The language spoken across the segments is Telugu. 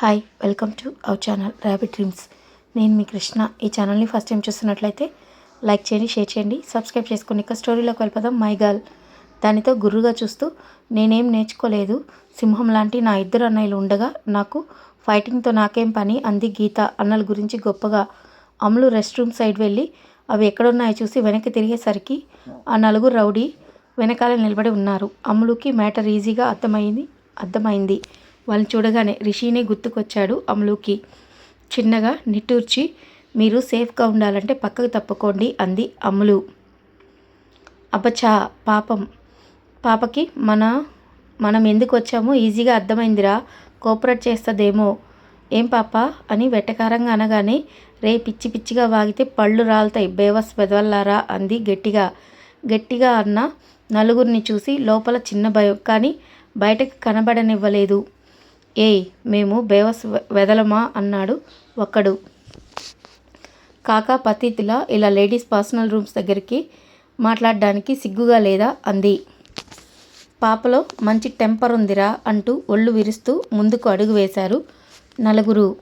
Hi welcome to our channel rabbit dreams నేను మీ కృష్ణ. ఈ ఛానల్ని ఫస్ట్ టైం చూస్తున్నట్లయితే లైక్ చేయండి షేర్ చేయండి సబ్స్క్రైబ్ చేసుకుని ఇక స్టోరీలోకి వెళ్ళిపోదాం. My girl. దానితో గుర్రుగా చూస్తూ నేనేం నేర్చుకోలేదు. సింహం లాంటి నా ఇద్దరు అన్నయ్యలు ఉండగా నాకు ఫైటింగ్తో నాకేం పని అంది గీత అన్నల గురించి గొప్పగా. అమలు రెస్ట్ రూమ్ సైడ్ వెళ్ళి అవి ఎక్కడున్నాయో చూసి వెనక్కి తిరిగేసరికి ఆ నలుగురు రౌడీ వెనకాల నిలబడి ఉన్నారు. అమ్ములుకి మ్యాటర్ ఈజీగా అర్థమైంది అర్థమైంది. వాళ్ళని చూడగానే రిషిని గుర్తుకొచ్చాడు అమలుకి. చిన్నగా నిట్టూర్చి మీరు సేఫ్గా ఉండాలంటే పక్కకు తప్పుకోండి అంది అమ్ములు అబ్బచా పాపం. పాపకి మన మనం ఎందుకు వచ్చామో ఈజీగా అర్థమైందిరా. కోఆపరేట్ చేస్తుందేమో. ఏం పాప? అని వెటకారంగా అనగానే రే పిచ్చి పిచ్చిగా వాగితే పళ్ళు రాలుతాయి బేవస్ వెదవల్లారా అంది గట్టిగా. గట్టిగా అన్న నలుగురిని చూసి లోపల చిన్న భయం కానీ బయటకు కనబడనివ్వలేదు. ఏయ్ మేము బేవస్ వెదలమా? అన్నాడు ఒక్కడు. కాకా పతితిలా ఇలా లేడీస్ పర్సనల్ రూమ్స్ దగ్గరికి మాట్లాడడానికి సిగ్గుగా లేదా? అంది. పాపలో మంచి టెంపర్ ఉందిరా అంటూ ఒళ్ళు విరుస్తూ ముందుకు అడుగు వేశారు నలుగురు.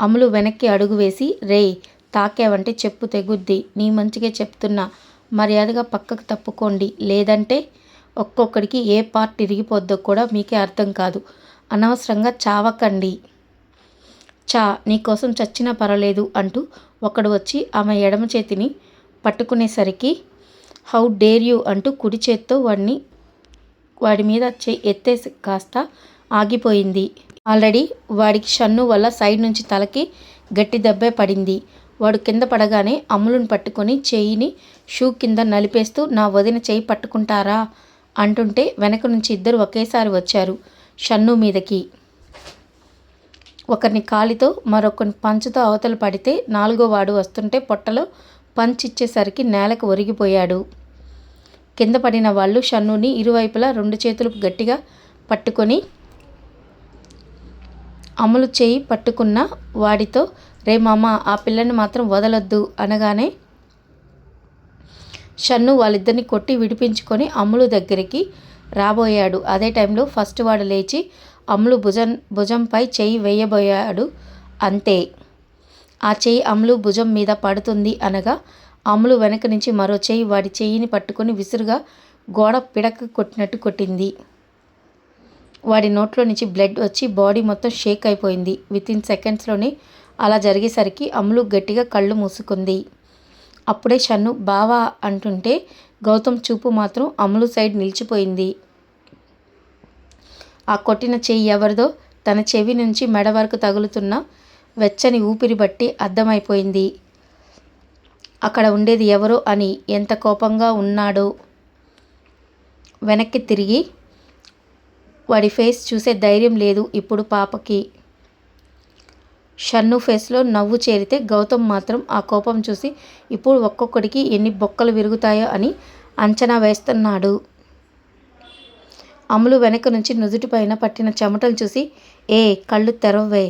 అమలు వెనక్కి అడుగు వేసి రేయ్ తాకావంటే చెప్పు తెగుద్ది నీ మంచిగా చెప్తున్నా. మర్యాదగా పక్కకు తప్పుకోండి లేదంటే ఒక్కొక్కడికి ఏ పార్ట్ ఇరిగిపోద్దో కూడా మీకే అర్థం కాదు. అనవసరంగా చావకండి. చా నీకోసం చచ్చినా పర్వాలేదు అంటూ ఒకడు వచ్చి ఆమె ఎడమ చేతిని పట్టుకునేసరికి హౌ డేర్ యూ అంటూ కుడి చేత్తో వాడిని వాడి మీద చే ఎత్తేసి కాస్త ఆగిపోయింది. ఆల్రెడీ వాడికి షన్ను వల్ల సైడ్ నుంచి తలకి గట్టి దెబ్బే పడింది. వాడు కింద పడగానే అమ్ములను పట్టుకొని చేయిని షూ కింద నలిపేస్తూ నా వదిన చేయి పట్టుకుంటారా? అంటుంటే వెనక నుంచి ఇద్దరు ఒకేసారి వచ్చారు. షన్ను మీదకి. ఒకరిని కాలితో మరొకరిని పంచుతో అవతల పడితే నాలుగో వాడు వస్తుంటే పొట్టలో పంచిచ్చేసరికి నేలకు ఒరిగిపోయాడు. కింద పడిన వాళ్ళు షన్నుని ఇరువైపులా రెండు చేతులు గట్టిగా పట్టుకొని అమలు చేయి పట్టుకున్న వాడితో రే మామ ఆ పిల్లని మాత్రం వదలొద్దు అనగానే షన్ను వాళ్ళిద్దరిని కొట్టి విడిపించుకొని అమ్ములు దగ్గరికి రాబోయాడు. అదే టైంలో ఫస్ట్ వాడు లేచి అమ్ములు భుజం భుజంపై చెయ్యి వేయబోయాడు అంతే. ఆ చెయ్యి అమ్ములు భుజం మీద పడుతుంది అనగా అమ్ములు వెనక నుంచి మరో చెయ్యి వాడి చెయ్యిని పట్టుకొని విసురుగా గోడ పిడక కొట్టినట్టు కొట్టింది. వాడి నోట్లో నుంచి బ్లడ్ వచ్చి బాడీ మొత్తం షేక్ అయిపోయింది. విత్ ఇన్ సెకండ్స్లోనే అలా జరిగేసరికి అమ్ములు గట్టిగా కళ్ళు మూసుకుంది. అప్పుడే షన్ను బావా అంటుంటే గౌతమ్ చూపు మాత్రం అమ్ములు సైడ్ నిలిచిపోయింది. ఆ కొట్టిన చెయ్యి ఎవరిదో తన చెవి నుంచి మెడ వరకు తగులుతున్న వెచ్చని ఊపిరి బట్టి అర్థమైపోయింది. అక్కడ ఉండేది ఎవరో అని ఎంత కోపంగా ఉన్నాడో. వెనక్కి తిరిగి వాడి ఫేస్ చూసే ధైర్యం లేదు ఇప్పుడు పాపకి. షన్ను ఫేస్లో నవ్వు చేరితే గౌతమ్ మాత్రం ఆ కోపం చూసి ఇప్పుడు ఒక్కొక్కడికి ఎన్ని బొక్కలు విరుగుతాయో అని అంచనా వేస్తున్నాడు. అమలు వెనక నుంచి నుదుటిపైన పట్టిన చెమటలు చూసి ఏ కళ్ళు తెరవే.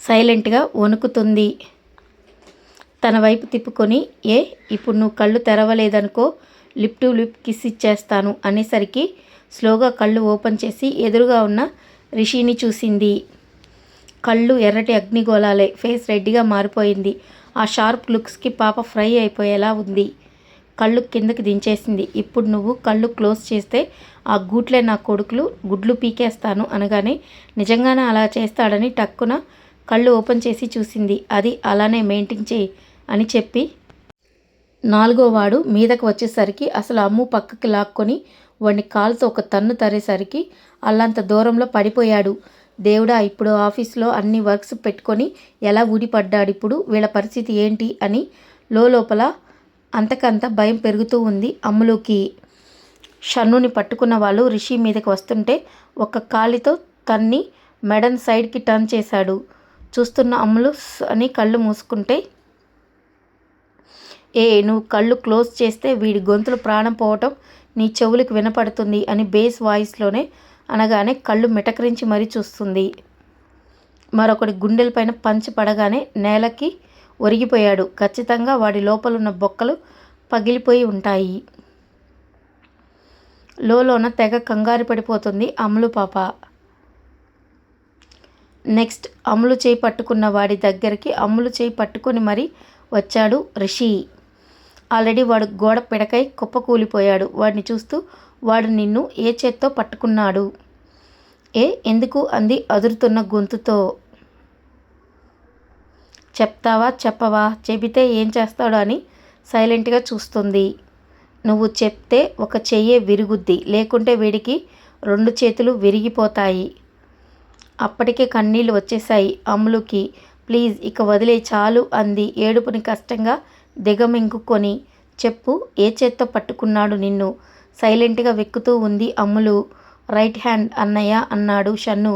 సైలెంట్గా వణుకుతుంది. తన వైపు తిప్పుకొని ఏ ఇప్పుడు నువ్వు కళ్ళు తెరవలేదనుకో లిప్ టు లిప్ కిస్ ఇచ్చేస్తాను అనేసరికి స్లోగా కళ్ళు ఓపెన్ చేసి ఎదురుగా ఉన్న రిషిని చూసింది. కళ్ళు ఎర్రటి అగ్నిగోళాలే ఫేస్ రెడ్డిగా మారిపోయింది. ఆ షార్ప్ లుక్స్కి పాప ఫ్రై అయిపోయేలా ఉంది. కళ్ళు కిందకి దించేసింది. ఇప్పుడు నువ్వు కళ్ళు క్లోజ్ చేస్తే ఆ గూట్లే నా కొడుకులు గుడ్లు పీకేస్తాను అనగానే నిజంగానే అలా చేస్తాడని టక్కున కళ్ళు ఓపెన్ చేసి చూసింది. అది అలానే మెయింటైన్ చేయి అని చెప్పి నాలుగో వాడు మీదకు వచ్చేసరికి అసలు అమ్ము పక్కకి లాక్కొని వాడిని కాలుతో ఒక తన్ను తరేసరికి అల్లంత దూరంలో పడిపోయాడు. దేవుడా ఇప్పుడు ఆఫీస్లో అన్ని వర్క్స్ పెట్టుకొని ఎలా ఊడిపడ్డాడు ఇప్పుడు వీళ్ళ పరిస్థితి ఏంటి? అని లోపల అంతకంత భయం పెరుగుతూ ఉంది అమ్ములుకి. షన్నుని పట్టుకున్న వాళ్ళు రిషి మీదకి వస్తుంటే ఒక కాలితో తన్ని మెడన్ సైడ్కి టర్న్ చేశాడు. చూస్తున్న అమ్ములు అని కళ్ళు మూసుకుంటే ఏ నువ్వు కళ్ళు క్లోజ్ చేస్తే వీడి గొంతులు ప్రాణం పోవటం నీ చెవులకు వినపడుతుంది అని బేస్ వాయిస్లోనే అనగానే కళ్ళు మిటకరించి మరీ చూస్తుంది. మరొకటి గుండెలపైన పంచి పడగానే నేలకి ఒరిగిపోయాడు. ఖచ్చితంగా వాడి లోపలున్న బొక్కలు పగిలిపోయి ఉంటాయి. లోలోన తెగ కంగారు పడిపోతుంది అమలు పాప. నెక్స్ట్ అమ్ములు చేయి పట్టుకున్న వాడి దగ్గరికి అమ్ములు చేయి పట్టుకొని మరి వచ్చాడు రిషి. ఆల్రెడీ వాడు గోడ పిడకై కుప్పకూలిపోయాడు. వాడిని చూస్తూ వాడు నిన్ను ఏ చేత్తో పట్టుకున్నాడు? ఏ ఎందుకు అంది అదురుతున్న గొంతుతో. చెప్తావా చెప్పవా? చెబితే ఏం చేస్తాడు అని సైలెంట్గా చూస్తుంది. నువ్వు చెప్తే ఒక చెయ్యే విరుగుద్ది లేకుంటే వీడికి రెండు చేతులు విరిగిపోతాయి. అప్పటికే కన్నీళ్ళు వచ్చేసాయి అమ్ములుకి. ప్లీజ్ ఇక వదిలే చాలు అంది ఏడుపుని కష్టంగా దిగమింగుకొని. చెప్పు ఏ చేత్తో పట్టుకున్నాడు నిన్ను? సైలెంట్గా వెక్కుతూ ఉంది అమ్ములు. రైట్ హ్యాండ్ అన్నయ్య అన్నాడు షన్ను.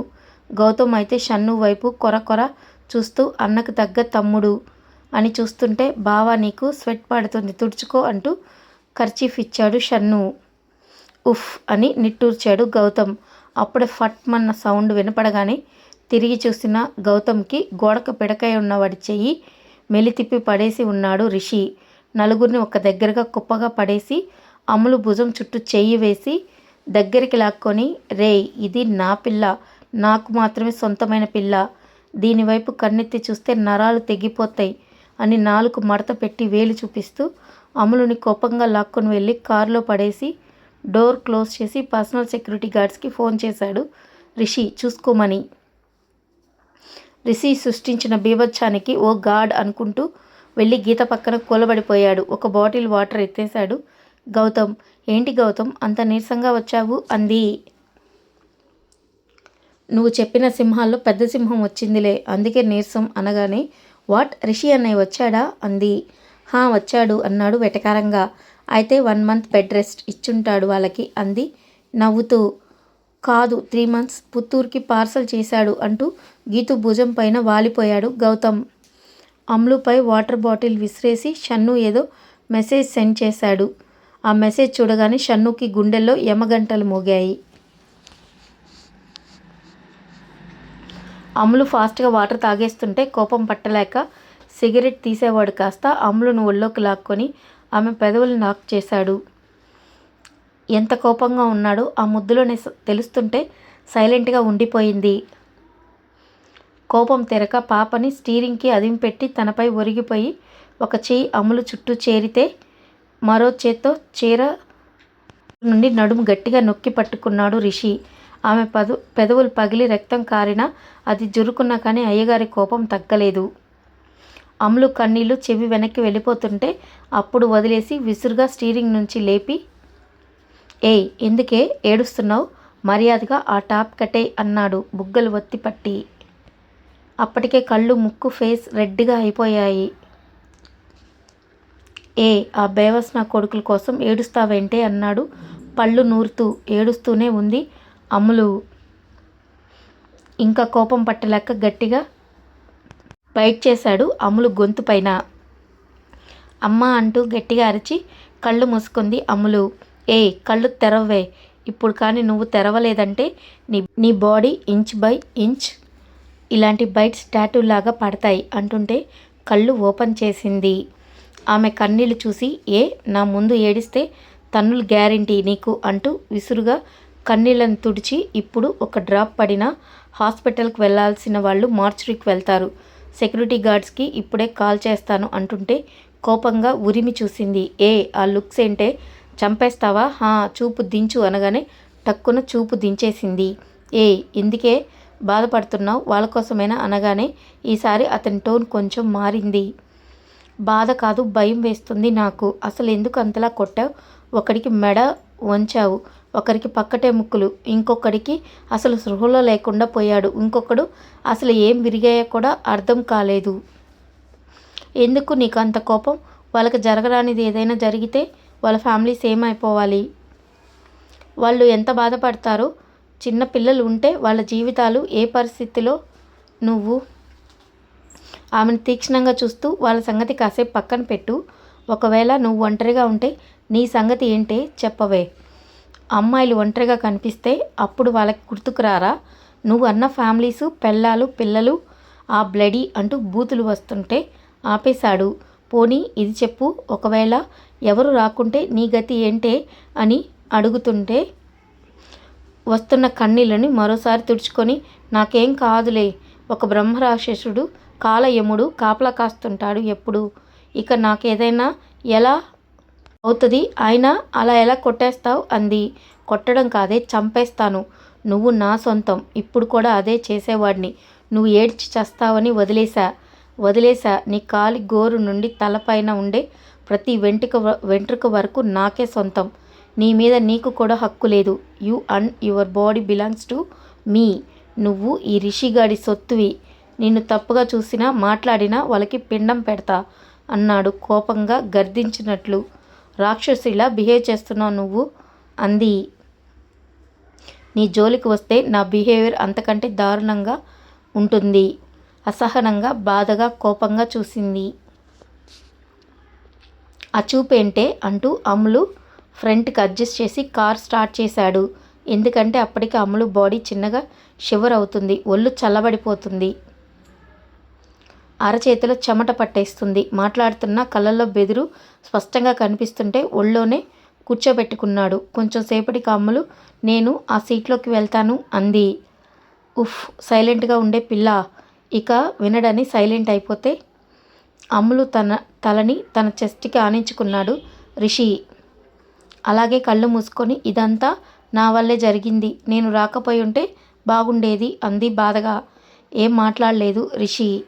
గౌతమ్ అయితే షన్ను వైపు కొర కొర చూస్తూ అన్నకు తగ్గ తమ్ముడు అని చూస్తుంటే బావా నీకు స్వెట్ పడుతుంది తుడుచుకో అంటూ ఖర్చీఫ్ ఇచ్చాడు షన్ను. ఉఫ్ అని నిట్టూర్చాడు గౌతమ్. అప్పుడే ఫట్మన్న సౌండ్ వినపడగానే తిరిగి చూసిన గౌతమ్కి గోడకు పిడకై ఉన్నవాడి చెయ్యి మెలితిప్పి పడేసి ఉన్నాడు రిషి. నలుగురిని ఒక దగ్గరగా కుప్పగా పడేసి అమలు భుజం చుట్టూ చెయ్యి వేసి దగ్గరికి లాక్కొని రే ఇది నా పిల్ల. నాకు మాత్రమే సొంతమైన పిల్ల. దీనివైపు కన్నెత్తి చూస్తే నరాలు తెగిపోతాయి అని నాలుగు మడత పెట్టి వేలు చూపిస్తూ అమలుని కోపంగా లాక్కొని వెళ్ళి కారులో పడేసి డోర్ క్లోజ్ చేసి పర్సనల్ సెక్యూరిటీ గార్డ్స్కి ఫోన్ చేశాడు. రిషి చూసుకోమని రిషి సృష్టించిన బీభత్సానికి ఓ గాడ్ అనుకుంటూ వెళ్ళి గీత పక్కన కూలబడిపోయాడు. ఒక బాటిల్ వాటర్ ఎత్తేశాడు. గౌతమ్. ఏంటి గౌతమ్? అంత నీరసంగా వచ్చావు? అంది. నువ్వు చెప్పిన సింహాల్లో పెద్ద సింహం వచ్చిందిలే. అందుకే నీరసం అనగానే వాట్? రిషి అన్నయ్య వచ్చాడా? అంది. హా వచ్చాడు అన్నాడు వెటకారంగా. అయితే వన్ మంత్ బెడ్ రెస్ట్ ఇచ్చుంటాడు వాళ్ళకి అంది. నవ్వుతూ కాదు త్రీ మంత్స్ పుత్తూరుకి పార్సల్ చేశాడు అంటూ గీతు భుజం పైన వాలిపోయాడు గౌతమ్. అమ్లుపై వాటర్ బాటిల్ విసిరేసి షన్ను ఏదో మెసేజ్ సెండ్ చేశాడు. ఆ మెసేజ్ చూడగానే షన్నుకి గుండెల్లో యమగంటలు మోగాయి. అమ్ములు ఫాస్ట్గా వాటర్ తాగేస్తుంటే కోపం పట్టలేక సిగరెట్ తీసేవాడు కాస్త అమ్ములును ఒళ్ళోకి లాక్కొని ఆమె పెదవులు నాక్ చేశాడు. ఎంత కోపంగా ఉన్నాడో ఆ ముద్దులోనే తెలుస్తుంటే సైలెంట్గా ఉండిపోయింది. కోపం తెరక పాపని స్టీరింగ్కి అదింపెట్టి తనపై ఒరిగిపోయి ఒక చేయి అమ్ములు చుట్టూ చేరితే మరో చేత్తో చీర నుండి నడుము గట్టిగా నొక్కి పట్టుకున్నాడు రిషి. ఆమె పదు పెదవులు పగిలి రక్తం కారినా అది జురుకున్నా కానీ అయ్యగారి కోపం తగ్గలేదు. అమ్లు కన్నీళ్ళు చెవి వెనక్కి వెళ్ళిపోతుంటే అప్పుడు వదిలేసి విసురుగా స్టీరింగ్ నుంచి లేపి ఏయ్ ఎందుకే ఏడుస్తున్నావు? మర్యాదగా ఆ టాప్ కట్టే అన్నాడు బుగ్గలు ఒత్తి పట్టి. అప్పటికే కళ్ళు ముక్కు ఫేస్ రెడ్డిగా అయిపోయాయి. ఏ ఆ బేవస్ నా కొడుకుల కోసం ఏడుస్తావేంటే అన్నాడు. పళ్ళు నూరుతూ ఏడుస్తూనే ఉంది అమ్ములు. ఇంకా కోపం పట్టలేక గట్టిగా బైట్ చేశాడు అమ్ములు గొంతు పైన. అమ్మ అంటూ గట్టిగా అరిచి కళ్ళు మూసుకుంది అమ్ములు. ఏ కళ్ళు తెరవే ఇప్పుడు కానీ నువ్వు తెరవలేదంటే నీ నీ బాడీ ఇంచ్ బై ఇంచ్ ఇలాంటి బైట్స్ టాటూ లాగా పడతాయి అంటుంటే కళ్ళు ఓపెన్ చేసింది. ఆమె కన్నీళ్ళు చూసి ఏ నా ముందు ఏడిస్తే తన్నులు గ్యారంటీ నీకు అంటూ విసురుగా కన్నీళ్ళని తుడిచి ఇప్పుడు ఒక డ్రాప్ పడినా హాస్పిటల్కి వెళ్ళాల్సిన వాళ్ళు మార్చురీకి వెళ్తారు. సెక్యూరిటీ గార్డ్స్కి ఇప్పుడే కాల్ చేస్తాను అంటుంటే కోపంగా ఉరిమి చూసింది. ఏ ఆ లుక్స్ ఏంటే? చంపేస్తావా? హా చూపు దించు అనగానే టక్కున చూపు దించేసింది. ఏ ఇందుకే బాధపడుతున్నావు? వాళ్ళ కోసమైనా అనగానే ఈసారి అతని టోన్ కొంచెం మారింది. బాధ కాదు భయం వేస్తుంది నాకు. అసలు ఎందుకు అంతలా కొట్టావు? ఒకడికి మెడ వంచావు ఒకరికి పక్కటే ముక్కులు ఇంకొకడికి అసలు సృహలో లేకుండా పోయాడు ఇంకొకడు అసలు ఏం విరిగాయో కూడా అర్థం కాలేదు. ఎందుకు నీకు అంత కోపం? వాళ్ళకి జరగరానిది ఏదైనా జరిగితే వాళ్ళ ఫ్యామిలీస్ ఏమైపోవాలి? వాళ్ళు ఎంత బాధపడతారో? చిన్న పిల్లలు ఉంటే వాళ్ళ జీవితాలు ఏ పరిస్థితిలో? నువ్వు ఆమెను తీక్షణంగా చూస్తూ వాళ్ళ సంగతి కాసేపు పక్కన పెట్టు. ఒకవేళ నువ్వు ఒంటరిగా ఉంటే నీ సంగతి ఏంటే చెప్పవే. అమ్మాయిలు ఒంటరిగా కనిపిస్తే అప్పుడు వాళ్ళకి గుర్తుకురారా? నువ్వు అన్న ఫ్యామిలీసు పెళ్ళాలు పిల్లలు ఆ బ్లడీ అంటూ బూతులు వస్తుంటే ఆపేశాడు. పోనీ ఇది చెప్పు ఒకవేళ ఎవరు రాకుంటే నీ గతి ఏంటే అని అడుగుతుంటే వస్తున్న కన్నీళ్ళని మరోసారి తుడుచుకొని నాకేం కాదులే ఒక బ్రహ్మరాక్షసుడు కాలయముడు కాపలా కాస్తుంటాడు ఎప్పుడు? ఇక నాకేదైనా ఎలా అవుతుంది? ఆయన అలా ఎలా కొట్టేస్తావు అంది. కొట్టడం కాదే చంపేస్తాను. నువ్వు నా సొంతం. ఇప్పుడు కూడా అదే చేసేవాడిని. నువ్వు ఏడ్చి చస్తావని వదిలేశా. వదిలేశా. నీ కాలి గోరు నుండి తలపైన ఉండే ప్రతి వెంట్రుక వెంట్రుక వరకు నాకే సొంతం. నీ మీద నీకు కూడా హక్కు లేదు. You and your body belongs to me. నువ్వు ఈ రిషిగాడి సొత్తువి. నిన్ను తప్పుగా చూసినా మాట్లాడినా వాళ్ళకి పిండం పెడతా అన్నాడు కోపంగా గర్దించినట్లు. రాక్షసిలా బిహేవ్ చేస్తున్నావు నువ్వు? అంది. నీ జోలికి వస్తే నా బిహేవియర్ అంతకంటే దారుణంగా ఉంటుంది. అసహనంగా బాధగా కోపంగా చూసింది. ఆ చూపేంటే అంటూ అమ్ములు ఫ్రంట్కి అడ్జస్ట్ చేసి కార్ స్టార్ట్ చేశాడు. ఎందుకంటే అప్పటికి అమ్ములు బాడీ చిన్నగా షివర్ అవుతుంది. ఒళ్ళు చల్లబడిపోతుంది. అరచేతిలో చెమట పట్టేస్తుంది. మాట్లాడుతున్న కళ్ళల్లో బెదురు స్పష్టంగా కనిపిస్తుంటే ఒళ్ళోనే కూర్చోబెట్టుకున్నాడు. కొంచెం సేపటికి అమ్ములు నేను ఆ సీట్లోకి వెళ్తాను అంది. ఉఫ్ సైలెంట్గా ఉండే పిల్ల. ఇక వినడని సైలెంట్ అయిపోతే అమ్ములు తన తలని తన చెస్ట్కి ఆనించుకున్నాడు రిషి. అలాగే కళ్ళు మూసుకొని ఇదంతా నా వల్లే జరిగింది. నేను రాకపోయి ఉంటే బాగుండేది అంది బాధగా. ఏం మాట్లాడలేదు రిషి.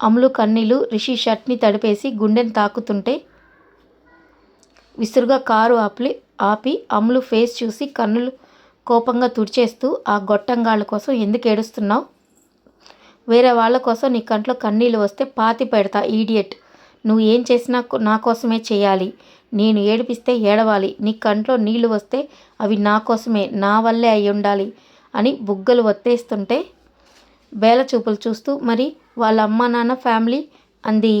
అమ్ములు కన్నీలు రిషి షర్ట్ని తడిపేసి గుండెని తాకుతుంటే విసురుగా కారు ఆపి ఆపి అమ్ములు ఫేస్ చూసి కన్నులు కోపంగా తుడిచేస్తూ ఆ గొట్టంగాళ్ళ కోసం ఎందుకు ఏడుస్తున్నావు? వేరే వాళ్ళ కోసం నీ కంట్లో కన్నీళ్ళు వస్తే పాతి పెడతా ఈడియట్ నువ్వు ఏం చేసినా నా కోసమే చేయాలి. నేను ఏడిపిస్తే ఏడవాలి. నీ కంట్లో నీళ్ళు వస్తే అవి నా కోసమే నా వల్లే అయి ఉండాలి అని బుగ్గలు ఒత్తేస్తుంటే వేల చూపులు చూస్తూ మరి వాళ్ళ అమ్మ నాన్న ఫ్యామిలీ అంది.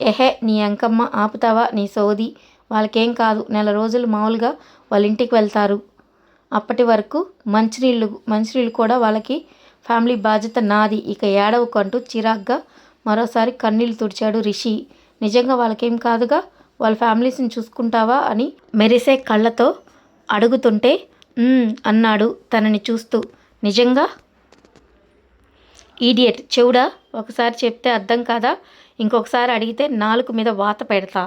ఎహే నీ అంకమ్మ ఆపుతావా? నీ సోది. వాళ్ళకేం కాదు నెల రోజులు మామూలుగా వాళ్ళ ఇంటికి వెళ్తారు. అప్పటి వరకు మంచినీళ్ళు మంచినీళ్ళు కూడా వాళ్ళకి ఫ్యామిలీ బాధ్యత నాది. ఇక ఏడవకు అంటూ చిరాగ్గా మరోసారి కన్నీళ్ళు తుడిచాడు రిషి. నిజంగా వాళ్ళకేం కాదుగా? వాళ్ళ ఫ్యామిలీస్ని చూసుకుంటావా అని మెరిసే కళ్ళతో అడుగుతుంటే అన్నాడు తనని చూస్తూ. నిజంగా ఈడియట్ చెవుడా? ఒకసారి చెప్తే అర్థం కాదా? ఇంకొకసారి అడిగితే నాలుగు మీద వాత పెడతా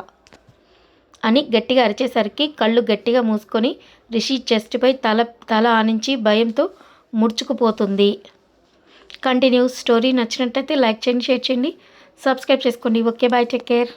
అని గట్టిగా అరిచేసరికి కళ్ళు గట్టిగా మూసుకొని రిషి చెస్ట్పై తల తల ఆనించి భయంతో ముడుచుకుపోతుంది. కంటిన్యూ స్టోరీ నచ్చినట్టయితే లైక్ చేయండి షేర్ చేయండి సబ్స్క్రైబ్ చేసుకోండి. Okay bye take care.